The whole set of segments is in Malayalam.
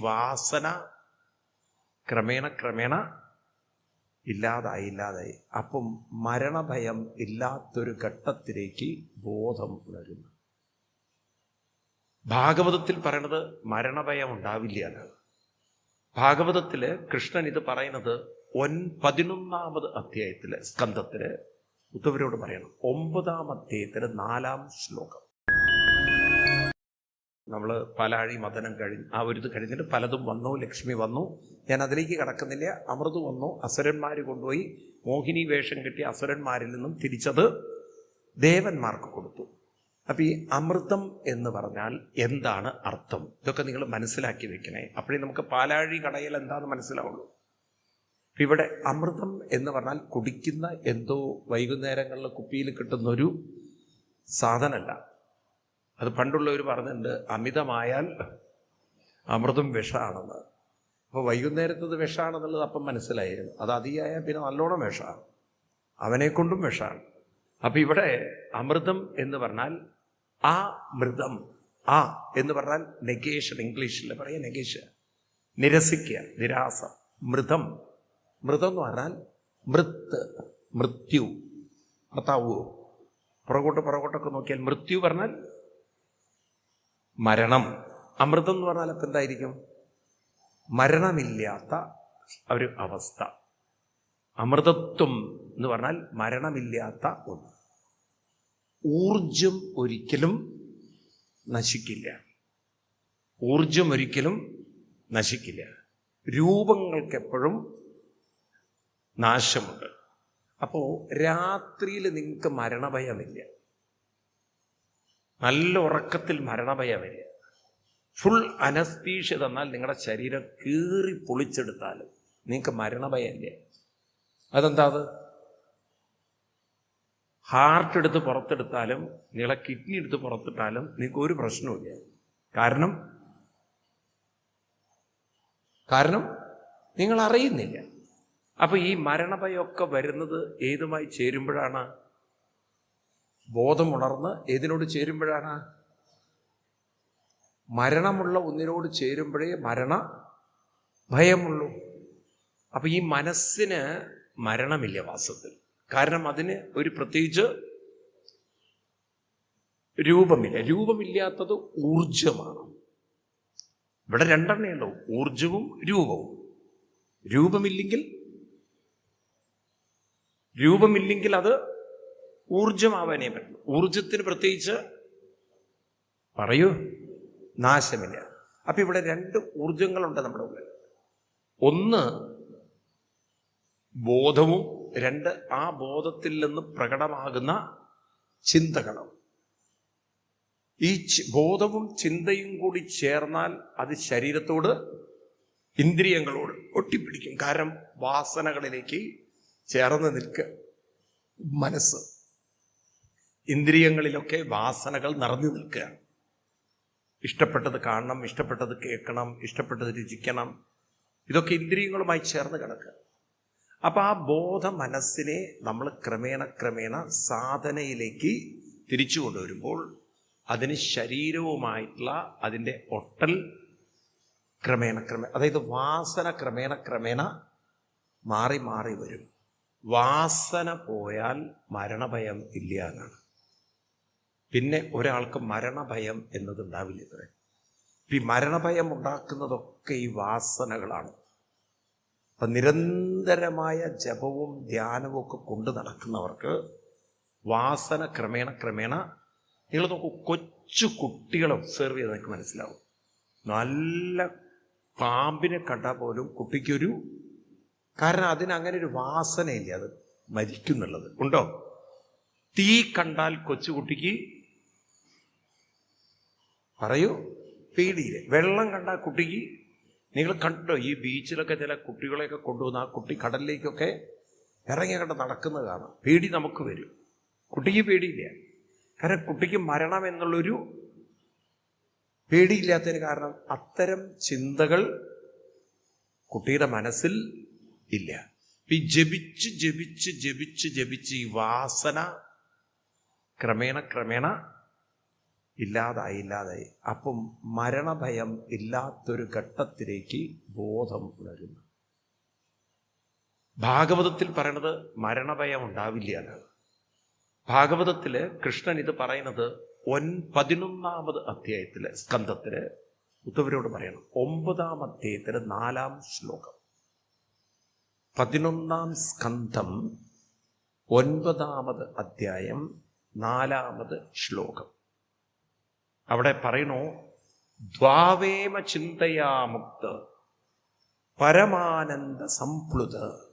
വാസന ക്രമേണ ക്രമേണ ഇല്ലാതായി ഇല്ലാതായി. അപ്പം മരണഭയം ഇല്ലാത്തൊരു ഘട്ടത്തിലേക്ക് ബോധം വരുന്നു ഭാഗവതത്തിൽ പറയണത് മരണഭയം ഉണ്ടാവില്ല എന്നാണ്. ഭാഗവതത്തിൽ കൃഷ്ണൻ ഇത് പറയുന്നത് ഒൻ പതിനൊന്നാമത് അധ്യായത്തിൽ സ്കന്ധത്തിൽ. ഉത്തവരോട് പറയണം ഒമ്പതാം അധ്യായത്തിലെ നാലാം ശ്ലോകം. നമ്മൾ പാലാഴി മദനം കഴിഞ്ഞ് ആ ഒരു ഇത് കഴിഞ്ഞിട്ട് പലതും വന്നു ലക്ഷ്മി വന്നു. ഞാൻ അതിലേക്ക് കടക്കുന്നില്ല. അമൃത് വന്നു. അസുരന്മാർ കൊണ്ടുപോയി. മോഹിനി വേഷം കെട്ടി അസുരന്മാരിൽ നിന്നും തിരിച്ചത് ദേവന്മാർക്ക് കൊടുത്തു. അപ്പം ഈ അമൃതം എന്ന് പറഞ്ഞാൽ എന്താണ് അർത്ഥം? ഇതൊക്കെ നിങ്ങൾ മനസ്സിലാക്കി വെക്കണേ. അപ്പോഴേ നമുക്ക് പാലാഴി കടയിൽ എന്താണെന്ന് മനസ്സിലാവുള്ളൂ. ഇവിടെ അമൃതം എന്ന് പറഞ്ഞാൽ കുടിക്കുന്ന എന്തോ വൈകുന്നേരങ്ങളിൽ കുപ്പിയിൽ കിട്ടുന്നൊരു സാധനമല്ല. അത് പണ്ടുള്ളവർ പറഞ്ഞിട്ടുണ്ട് അമിതമായാൽ അമൃതും വിഷമാണെന്ന് അപ്പോൾ വൈകുന്നേരത്തത് വിഷമാണെന്നുള്ളത് അപ്പം മനസ്സിലായിരുന്നു അത് അതിയായാൽ പിന്നെ നല്ലോണം വിഷമാണ് അവനെക്കൊണ്ടും വിഷമാണ് അപ്പം ഇവിടെ അമൃതം എന്ന് പറഞ്ഞാൽ ആ മൃതം ആ എന്ന് പറഞ്ഞാൽ നെഗേഷൻ ഇംഗ്ലീഷിൽ പറയാം നെഗേഷൻ. നിരസിക്കുക നിരാസം മൃതം. മൃതം എന്ന് പറഞ്ഞാൽ മൃത്ത് മൃത്യു ഭർത്താവോ പുറകോട്ട് പുറകോട്ടൊക്കെ നോക്കിയാൽ മൃത്യു പറഞ്ഞാൽ മരണം. അമൃതം എന്ന് പറഞ്ഞാൽ അപ്പം എന്തായിരിക്കും മരണമില്ലാത്ത ഒരു അവസ്ഥ. അമൃതത്വം എന്ന് പറഞ്ഞാൽ മരണമില്ലാത്ത ഒന്ന്. ഊർജം ഒരിക്കലും നശിക്കില്ല. ഊർജം ഒരിക്കലും നശിക്കില്ല. രൂപങ്ങൾക്കെപ്പോഴും നാശമുണ്ട്. അപ്പോൾ രാത്രിയിൽ നിങ്ങൾക്ക് മരണഭയമില്ല. നല്ല ഉറക്കത്തിൽ മരണഭയമില്ല ഫുൾ അനസ്തീഷ്യ തന്നാൽ നിങ്ങളുടെ ശരീരം കീറി പൊളിച്ചെടുത്താലും നിങ്ങൾക്ക് മരണഭയമില്ല. അതെന്താ അത്? ഹാർട്ട് എടുത്ത് പുറത്തെടുത്താലും നിങ്ങളെ കിഡ്നി എടുത്ത് പുറത്തിട്ടാലും നിങ്ങൾക്ക് ഒരു പ്രശ്നവുമില്ല. കാരണം? കാരണം നിങ്ങൾ അറിയുന്നില്ല. അപ്പൊ ഈ മരണഭയമൊക്കെ വരുന്നത് ഏതുമായി ചേരുമ്പോഴാണ്? ബോധമുണർന്ന് ഏതിനോട് ചേരുമ്പോഴാണ്? മരണമുള്ള ഒന്നിനോട് ചേരുമ്പോഴേ മരണ ഭയമുള്ളൂ. അപ്പൊ ഈ മനസ്സിന് മരണമില്ല വാസത്തിൽ കാരണം അതിന് ഒരു പ്രത്യേകിച്ച് രൂപമില്ല. രൂപമില്ലാത്തത് ഊർജമാണ് ഇവിടെ രണ്ടെണ്ണേ ഉള്ളൂ. ഊർജവും രൂപവും. രൂപമില്ലെങ്കിൽ രൂപമില്ലെങ്കിൽ അത് ഊർജമാവാനേ പറ്റുള്ളൂ. ഊർജത്തിന് പ്രത്യേകിച്ച് പറയൂ നാശമില്ല. അപ്പൊ ഇവിടെ രണ്ട് ഊർജങ്ങളുണ്ട് നമ്മുടെ ഉള്ളിൽ. ഒന്ന് ബോധവും രണ്ട് ആ ബോധത്തിൽ നിന്ന് പ്രകടമാകുന്ന ചിന്തകളും. ഈ ബോധവും ചിന്തയും കൂടി ചേർന്നാൽ അത് ശരീരത്തോട് ഇന്ദ്രിയങ്ങളോട് ഒട്ടിപ്പിടിക്കും. കാരണം വാസനകളിലേക്ക് ചേർന്ന് നിൽക്കുക മനസ്സ്. ഇന്ദ്രിയങ്ങളിലൊക്കെ വാസനകൾ നിറഞ്ഞു നിൽക്കുക. ഇഷ്ടപ്പെട്ടത് കാണണം ഇഷ്ടപ്പെട്ടത് കേൾക്കണം ഇഷ്ടപ്പെട്ടത് രുചിക്കണം. ഇതൊക്കെ ഇന്ദ്രിയങ്ങളുമായി ചേർന്ന് കിടക്കുക. അപ്പൊ ആ ബോധ മനസ്സിനെ നമ്മൾ ക്രമേണ ക്രമേണ സാധനയിലേക്ക് തിരിച്ചു കൊണ്ടുവരുമ്പോൾ അതിന് ശരീരവുമായിട്ടുള്ള അതിന്റെ ഒട്ടൽ ക്രമേണ ക്രമേണ അതായത് വാസന ക്രമേണ ക്രമേണ മാറി മാറി വരും. വാസന പോയാൽ മരണഭയം ഇല്ല എന്നാണ്. പിന്നെ ഒരാൾക്ക് മരണഭയം എന്നതുണ്ടാവില്ല ഇത്രേ ഈ മരണഭയം ഉണ്ടാക്കുന്നതൊക്കെ ഈ വാസനകളാണ്. അപ്പൊ നിരന്തരമായ ജപവും ധ്യാനവും ഒക്കെ കൊണ്ടു നടക്കുന്നവർക്ക് വാസന ക്രമേണ ക്രമേണ നിങ്ങൾ നോക്കൂ കൊച്ചു കുട്ടികളെ ഒബ്സർവ് ചെയ്ത് നിങ്ങൾക്ക് മനസ്സിലാവും. നല്ല പാമ്പിനെ കണ്ടാൽ പോലും കുട്ടിക്കൊരു കാരണം അതിന് അങ്ങനെ ഒരു വാസനയില്ല അത് മരിക്കുന്നുള്ളത്. ഉണ്ടോ? തീ കണ്ടാൽ കൊച്ചുകുട്ടിക്ക് പറയൂ. പേടിയില്ല? വെള്ളം കണ്ട കുട്ടിക്ക് നിങ്ങൾ കണ്ടോ? ഈ ബീച്ചിലൊക്കെ ചില കുട്ടികളെയൊക്കെ കൊണ്ടുവന്ന് ആ കുട്ടി കടലിലേക്കൊക്കെ ഇറങ്ങി കണ്ട് നടക്കുന്നത് കാണാം. പേടി നമുക്ക് വരും. കുട്ടിക്ക് പേടിയില്ല. കാരണം കുട്ടിക്ക് മരണം എന്നുള്ളൊരു പേടിയില്ലാത്തതിന് കാരണം അത്തരം ചിന്തകൾ കുട്ടിയുടെ മനസ്സിൽ ഇല്ല. ഈ ജപിച്ച് ജപിച്ച് ജപിച്ച് ജപിച്ച് ഈ വാസന ക്രമേണ ക്രമേണ ഇല്ലാതായി ഇല്ലാതായി അപ്പം മരണഭയം ഇല്ലാത്തൊരു ഘട്ടത്തിലേക്ക് ബോധം ഉണരുന്നു. ഭാഗവതത്തിൽ പറയണത് മരണഭയം ഉണ്ടാവില്ല എന്നാണ്. ഭാഗവതത്തിൽ കൃഷ്ണൻ ഇത് പറയുന്നത് ഒൻ പതിനൊന്നാമത് അധ്യായത്തിൽ സ്കന്ധത്തിൽ ഉത്തവരോട് പറയണം. ഒമ്പതാം അധ്യായത്തിൽ നാലാം ശ്ലോകം. പതിനൊന്നാം സ്കന്ധം ഒൻപതാമത് അധ്യായം നാലാമത് ശ്ലോകം. അവിടെ പറയണു ദ്വാവേമ ചിന്തയാമുക്ത് പരമാനന്ദ സംപ്ലുത.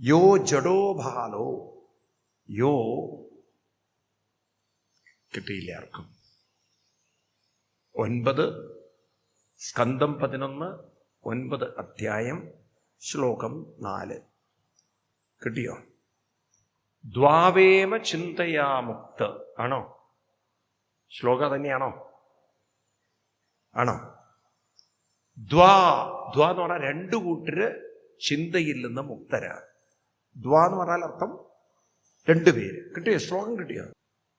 യോ ജഡോഭാലോ യോ കിട്ടിയില്ല ആർക്കും. ഒൻപത് സ്കന്ധം പതിനൊന്ന് ഒൻപത് അധ്യായം ശ്ലോകം നാല്. കിട്ടിയോ? ദ്വാവേമ ചിന്തയാമുക്ത് ആണോ? ശ്ലോക തന്നെയാണോ? ആണോ? ദ്വാ ദ്വാ എന്ന് പറഞ്ഞാൽ രണ്ടു കൂട്ടര് ചിന്തയിൽ നിന്ന് മുക്തരാണ്. ദ്വാ എന്ന് പറഞ്ഞാൽ അർത്ഥം രണ്ടുപേര് കിട്ടിയോ? ശ്ലോകം കിട്ടിയോ?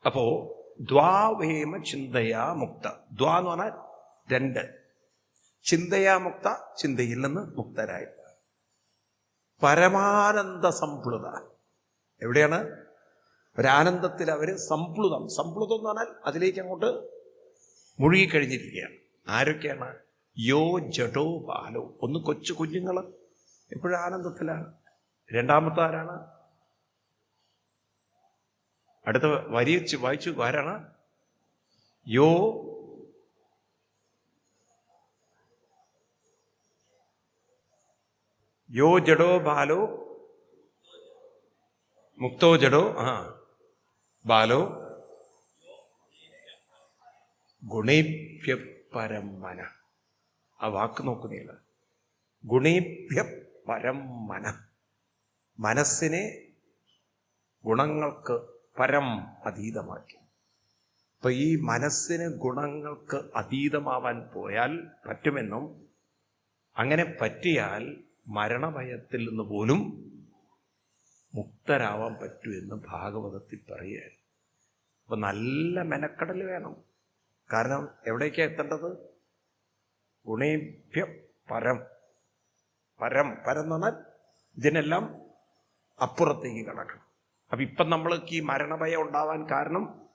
അപ്പോ ദ്വാവേമ ചിന്തയാ മുക്ത. ദ്വാ എന്ന് പറഞ്ഞാൽ രണ്ട്. ചിന്തയാ മുക്ത ചിന്തയിൽ നിന്ന് മുക്തരായി. പരമാനന്ദ സംപ്ലുത. എവിടെയാണ്? ഒരാനന്ദത്തിൽ അവർ സംപ്ലുതം. സംപ്ലുതം എന്ന് പറഞ്ഞാൽ അതിലേക്ക് അങ്ങോട്ട് മുഴുകിക്കഴിഞ്ഞിരിക്കുകയാണ്. ആരൊക്കെയാണ്? യോ ജഡോ ബാലോ. ഒന്ന് കൊച്ചു കുഞ്ഞുങ്ങൾ എപ്പോഴും ആനന്ദത്തിലാണ്. രണ്ടാമത്തെ ആരാണ്? അടുത്ത വരി വായിച്ചു ആരാണ്? യോ യോ ജഡോ ബാലോ. മുക്തോ ജഡോ ആ. ബാലോ? ഗുണേഭ്യ പരം മന ആ വാക്ക് നോക്കുന്നില്ല ഗുണേഭ്യ പരം മന മനസ്സിനെ ഗുണങ്ങൾക്ക് പരം അതീതമാക്കി. അപ്പൊ ഈ മനസ്സിന് ഗുണങ്ങൾക്ക് അതീതമാവാൻ പോയാൽ പറ്റുമെന്നും അങ്ങനെ പറ്റിയാൽ മരണഭയത്തിൽ നിന്ന് പോലും മുക്തരാവാൻ പറ്റൂ എന്ന് ഭാഗവതത്തിൽ പറയുക അപ്പൊ നല്ല മെനക്കടൽ വേണം. കാരണം എവിടേക്കാണ് എത്തേണ്ടത്? ഗുണേഭ്യ പരം. പരം പരം എന്ന് പറഞ്ഞാൽ ഇതിനെല്ലാം അപ്പുറത്തേക്ക് കിടക്കണം. അപ്പൊ ഇപ്പം നമ്മൾക്ക് ഈ മരണഭയം ഉണ്ടാവാൻ കാരണം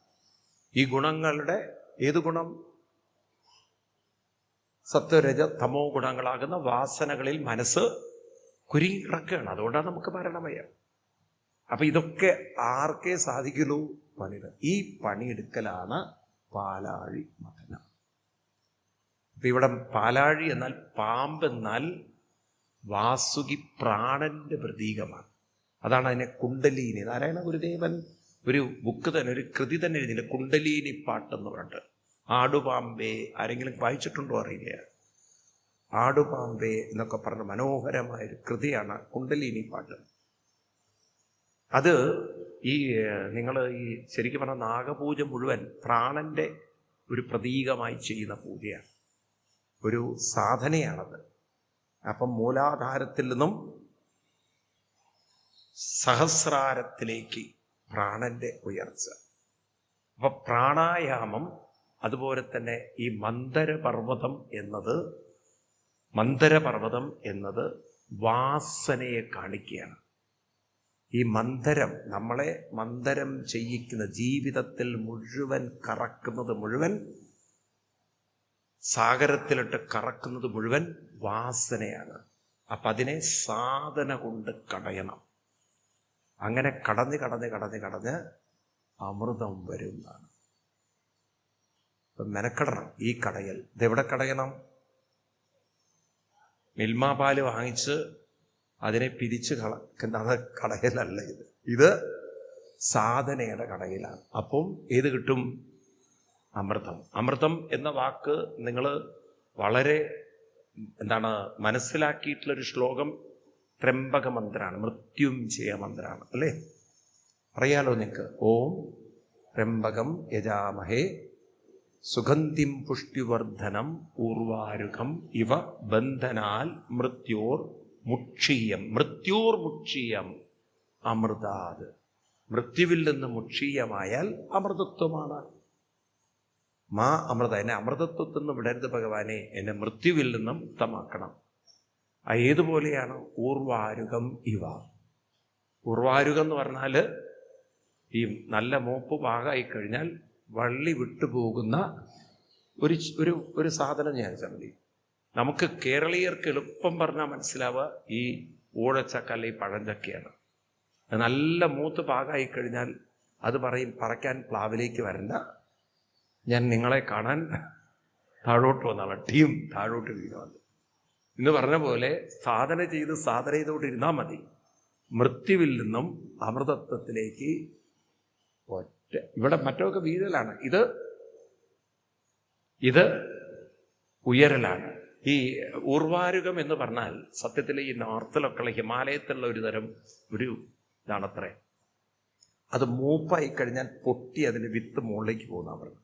ഈ ഗുണങ്ങളുടെ ഏത് ഗുണം? സത്വരജ തമോ ഗുണങ്ങളാകുന്ന വാസനകളിൽ മനസ്സ് കുരുങ്ങി കിടക്കുകയാണ്. അതുകൊണ്ടാണ് നമുക്ക് മരണഭയം. അപ്പൊ ഇതൊക്കെ ആർക്കേ സാധിക്കുള്ളൂ? പണിത്. ഈ പണിയെടുക്കലാണ് പാലാഴി മഥനം അപ്പൊ ഇവിടെ പാലാഴി എന്നാൽ പാമ്പ് എന്നാൽ വാസുകി പ്രാണന്റെ പ്രതീകമാണ്. അതാണ് അതിനെ കുണ്ടലീനി. നാരായണ ഗുരുദേവൻ ഒരു ബുക്ക് തന്നെ ഒരു കൃതി തന്നെ എഴുതിയില്ല കുണ്ടലീനി പാട്ടെന്ന് പറഞ്ഞിട്ട്. ആടുപാമ്പേ ആരെങ്കിലും വായിച്ചിട്ടുണ്ടോ അറിയില്ല. ആടുപാമ്പേ എന്നൊക്കെ പറഞ്ഞ മനോഹരമായ ഒരു കൃതിയാണ് കുണ്ടലീനി പാട്ട്. അത് ഈ നിങ്ങൾ ഈ ശരിക്കും പറഞ്ഞ നാഗപൂജ മുഴുവൻ പ്രാണന്റെ ഒരു പ്രതീകമായി ചെയ്യുന്ന പൂജയാണ്. ഒരു സാധനയാണത്. അപ്പം മൂലാധാരത്തിൽ നിന്നും സഹസ്രാരത്തിലേക്ക് പ്രാണന്റെ ഉയർച്ച. അപ്പൊ പ്രാണായാമം അതുപോലെ തന്നെ ഈ മന്ദരപർവതം എന്നത് മന്ദരപർവതം എന്നത് വാസനയെ കാണിക്കുകയാണ്. ഈ മന്ദരം നമ്മളെ മന്ദരം ചെയ്യിക്കുന്ന ജീവിതത്തിൽ മുഴുവൻ കറക്കുന്നത് മുഴുവൻ സാഗരത്തിലിട്ട് കറക്കുന്നത് മുഴുവൻ വാസനയാണ്. അപ്പം അതിനെ സാധന കൊണ്ട് കടയണം. അങ്ങനെ കടന്ന് കടന്ന് കടന്ന് കടന്ന് അമൃതം വരുന്നതാണ്. ഇപ്പം മെനക്കെടണം ഈ കടയൽ. ഇതെവിടെ കടയണം? മിൽമാ പാൽ വാങ്ങിച്ച് അതിനെ പിരിച്ച് അത് കടയിലല്ല ഇത്. ഇത് സാധനയുടെ കടയിലാണ്. അപ്പം ഏത് കിട്ടും? അമൃതം. അമൃതം എന്ന വാക്ക് നിങ്ങൾ വളരെ എന്താണ് മനസ്സിലാക്കിയിട്ടുള്ളൊരു ശ്ലോകം ത്രംബക മന്ത്രമാണ് മൃത്യുഞ്ജയ മന്ത്രമാണ് അല്ലേ? അറിയാലോ നിങ്ങൾക്ക് ഓം ത്രംബകം യജാമഹേ സുഗന്ധിം പുഷ്ടിവർദ്ധനം ഊർവാരുഖം ഇവ ബന്ധനാൽ മൃത്യോർ മുക്ഷീയം. മൃത്യോർ മുക്ഷീയം അമൃതാത്. മൃത്യുവിൽ നിന്ന് മുക്ഷീയമായാൽ അമൃതത്വമാണ്. മാ അമൃത എന്നെ അമൃതത്വത്തിൽ നിന്ന് വിടരുത് ഭഗവാനെ എന്നെ മൃത്യുവിൽ നിന്നും മുക്തമാക്കണം ആ ഏതുപോലെയാണ്? ഊർവാരുകം ഇവ. ഊർവാരുകം എന്ന് പറഞ്ഞാൽ ഈ നല്ല മൂപ്പ് പാകമായി കഴിഞ്ഞാൽ വള്ളി വിട്ടുപോകുന്ന ഒരു ഒരു ഒരു സാധനം ഞാൻ ചന്തി നമുക്ക് കേരളീയർക്ക് എളുപ്പം പറഞ്ഞാൽ മനസ്സിലാവുക ഈ ഊഴച്ചക്ക അല്ലെ പഴഞ്ചക്കയാണ്. നല്ല മൂത്ത് പാകമായി കഴിഞ്ഞാൽ അത് പറയും പറയ്ക്കാൻ പ്ലാവിലേക്ക് വരണ്ട. ഞാൻ നിങ്ങളെ കാണാൻ താഴോട്ട് വന്നാണ് ടീം താഴോട്ട് വീണത് എന്ന് പറഞ്ഞ പോലെ സാധന ചെയ്ത് സാധന ചെയ്തുകൊണ്ടിരുന്നാൽ മതി. മൃത്യുവിൽ നിന്നും അമൃതത്വത്തിലേക്ക് ഒറ്റ. ഇവിടെ മറ്റൊക്കെ വീഴലാണ്. ഇത് ഇത് ഉയരലാണ്. ഈ ഉർവാരുകം എന്ന് പറഞ്ഞാൽ സത്യത്തിൽ ഈ നോർത്തിലൊക്കെയുള്ള ഹിമാലയത്തിലുള്ള ഒരു തരം ഒരു ഇതാണത്രേ. അത് മൂപ്പായി കഴിഞ്ഞാൽ പൊട്ടി അതിന്റെ വിത്ത് മുകളിലേക്ക് പോകുന്ന പറഞ്ഞു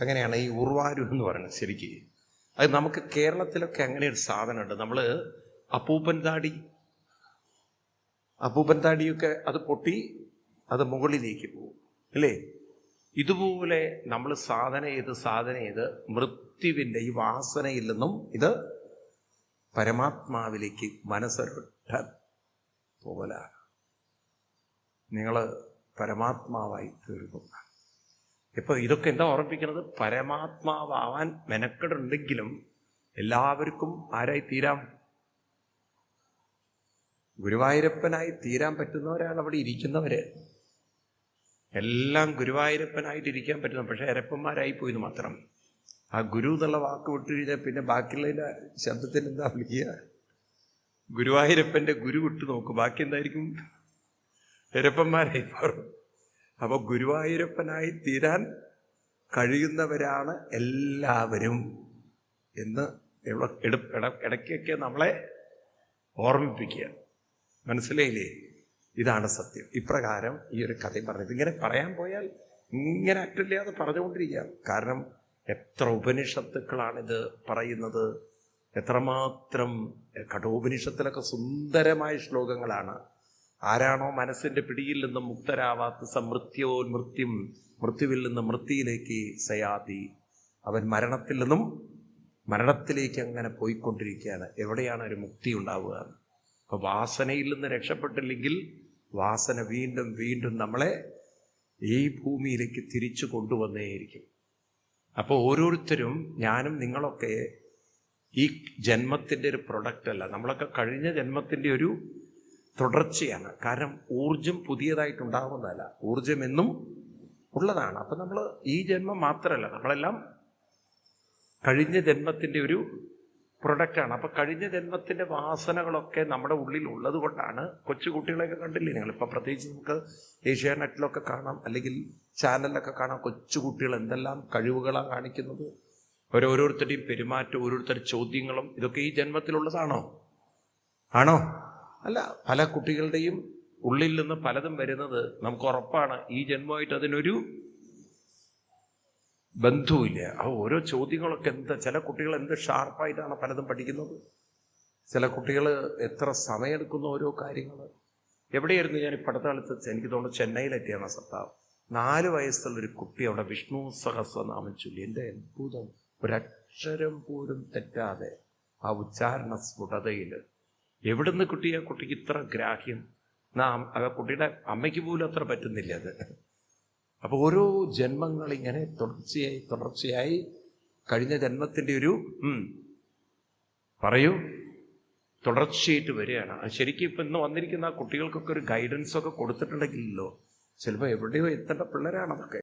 അങ്ങനെയാണ് ഈ ഉർവാരു എന്ന് പറയുന്നത് ശരിക്ക്. അത് നമുക്ക് കേരളത്തിലൊക്കെ അങ്ങനെ ഒരു സാധനമുണ്ട്. നമ്മൾ അപ്പൂപ്പൻ താടി അപ്പൂപ്പൻ താടിയൊക്കെ അത് പൊട്ടി അത് മുകളിലേക്ക് പോകും. അല്ലേ ഇതുപോലെ നമ്മൾ സാധന ചെയ്ത് സാധന ചെയ്ത് മൃത്യുവിന്റെ ഈ വാസനയിൽ നിന്നും ഇത് പരമാത്മാവിലേക്ക് മനസ്സൊരൊട്ട പോകലാണ് നിങ്ങൾ പരമാത്മാവായി തീർന്നു ഇപ്പൊ ഇതൊക്കെ എന്താ ഓർമ്മിപ്പിക്കുന്നത്? പരമാത്മാവാൻ മെനക്കെടുണ്ടെങ്കിലും എല്ലാവർക്കും ആരായി തീരാം? ഗുരുവായൂരപ്പനായി തീരാൻ പറ്റുന്നവരാണ് അവിടെ ഇരിക്കുന്നവര്. എല്ലാം ഗുരുവായൂരപ്പനായിട്ടിരിക്കാൻ പറ്റുന്നു പക്ഷേ അരപ്പന്മാരായി പോയിന്ന് മാത്രം. ആ ഗുരു എന്നുള്ള വാക്ക് വിട്ടു കഴിഞ്ഞാൽ പിന്നെ ബാക്കിയുള്ള ശബ്ദത്തിൽ എന്താ വിളിക്കുക? ഗുരുവായൂരപ്പന്റെ ഗുരു വിട്ടു നോക്കും ബാക്കി എന്തായിരിക്കും? എരപ്പന്മാരായി മാറും. അപ്പോൾ ഗുരുവായൂരപ്പനായി തീരാൻ കഴിയുന്നവരാണ് എല്ലാവരും എന്ന് ഇടയ്ക്കൊക്കെ നമ്മളെ ഓർമ്മിപ്പിക്കുക. മനസ്സിലായില്ലേ? ഇതാണ് സത്യം. ഇപ്രകാരം ഈ ഒരു കഥയും പറഞ്ഞത് ഇങ്ങനെ പറയാൻ പോയാൽ ഇങ്ങനെ അറ്റില്ലാതെ പറഞ്ഞുകൊണ്ടിരിക്കുകയാണ്. കാരണം എത്ര ഉപനിഷത്തുക്കളാണിത് പറയുന്നത്. എത്രമാത്രം കഠോപനിഷത്തിലൊക്കെ സുന്ദരമായ ശ്ലോകങ്ങളാണ്. ആരാണോ മനസ്സിന്റെ പിടിയിൽ നിന്ന് മുക്തരാവാത്ത സമൃത്യോന്മൃത്യും മൃത്യുവിൽ നിന്ന് മൃത്യുയിലേക്ക് സയാതി. അവൻ മരണത്തിൽ നിന്നും മരണത്തിലേക്ക് അങ്ങനെ പോയിക്കൊണ്ടിരിക്കുകയാണ്. എവിടെയാണ് ഒരു മുക്തി ഉണ്ടാവുക? അപ്പോൾ വാസനയിൽ നിന്ന് രക്ഷപ്പെട്ടില്ലെങ്കിൽ വാസന വീണ്ടും വീണ്ടും നമ്മളെ ഈ ഭൂമിയിലേക്ക് തിരിച്ചു കൊണ്ടുവന്നേയിരിക്കും. അപ്പോൾ ഓരോരുത്തരും ഞാനും നിങ്ങളൊക്കെ ഈ ജന്മത്തിന്റെ ഒരു പ്രൊഡക്റ്റ് അല്ല. നമ്മളൊക്കെ കഴിഞ്ഞ ജന്മത്തിന്റെ ഒരു തുടർച്ചയാണ്. കാരണം ഊർജം പുതിയതായിട്ടുണ്ടാവുന്നതല്ല. ഊർജം എന്നും ഉള്ളതാണ്. അപ്പം നമ്മൾ ഈ ജന്മം മാത്രമല്ല നമ്മളെല്ലാം കഴിഞ്ഞ ജന്മത്തിന്റെ ഒരു പ്രൊഡക്റ്റാണ്. അപ്പോൾ കഴിഞ്ഞ ജന്മത്തിന്റെ വാസനകളൊക്കെ നമ്മുടെ ഉള്ളിൽ ഉള്ളത് കൊണ്ടാണ് കൊച്ചു കുട്ടികളെയൊക്കെ കണ്ടില്ലേ നിങ്ങൾ? ഇപ്പം പ്രത്യേകിച്ച് നമുക്ക് ഏഷ്യാനെറ്റിലൊക്കെ കാണാം അല്ലെങ്കിൽ ചാനലിലൊക്കെ കാണാം കൊച്ചു കുട്ടികൾ എന്തെല്ലാം കഴിവുകളാണ് കാണിക്കുന്നത്. ഓരോരുത്തരുടെയും പെരുമാറ്റം ഓരോരുത്തരുടെ ചോദ്യങ്ങളും ഇതൊക്കെ ഈ ജന്മത്തിലുള്ളതാണോ? ആണോ? അല്ല പല കുട്ടികളുടെയും ഉള്ളിൽ നിന്ന് പലതും വരുന്നത് നമുക്ക് ഉറപ്പാണ്. ഈ ജന്മമായിട്ട് അതിനൊരു ബന്ധവുമില്ല ആ ഓരോ ചോദ്യങ്ങളൊക്കെ എന്താ ചില കുട്ടികൾ എന്ത് ഷാർപ്പായിട്ടാണ് പലതും പഠിക്കുന്നത്? ചില കുട്ടികൾ എത്ര സമയമെടുക്കുന്ന ഓരോ കാര്യങ്ങൾ എവിടെയായിരുന്നു ഞാൻ ഇപ്പം അടുത്ത കാലത്ത് എനിക്ക് തോന്നുന്നു ചെന്നൈയിലെത്തിയാണ് സത്താവ്. നാല് വയസ്സുള്ളൊരു കുട്ടി അവിടെ വിഷ്ണു സഹസ്രനാമം ചൊല്ലി. എന്റെ അത്ഭുതം. ഒരക്ഷരം പോലും തെറ്റാതെ ആ ഉച്ചാരണ സ്ഫുടതയിൽ എവിടുന്ന് കുട്ടി ആ കുട്ടിക്ക് ഇത്ര ഗ്രാഹ്യം? നാം ആ കുട്ടിയുടെ അമ്മയ്ക്ക് പോലും അത്ര പറ്റുന്നില്ല അത്. അപ്പോൾ ഓരോ ജന്മങ്ങളിങ്ങനെ തുടർച്ചയായി തുടർച്ചയായി കഴിഞ്ഞ ജന്മത്തിന്റെ ഒരു പറയൂ തുടർച്ചയായിട്ട് വരികയാണ്. ശരിക്കും ഇപ്പം ഇന്ന് വന്നിരിക്കുന്ന കുട്ടികൾക്കൊക്കെ ഒരു ഗൈഡൻസ് ഒക്കെ കൊടുത്തിട്ടുണ്ടെങ്കിലല്ലോ ചിലപ്പോൾ എവിടെയോ എത്തേണ്ട പിള്ളേരാണ് അതൊക്കെ.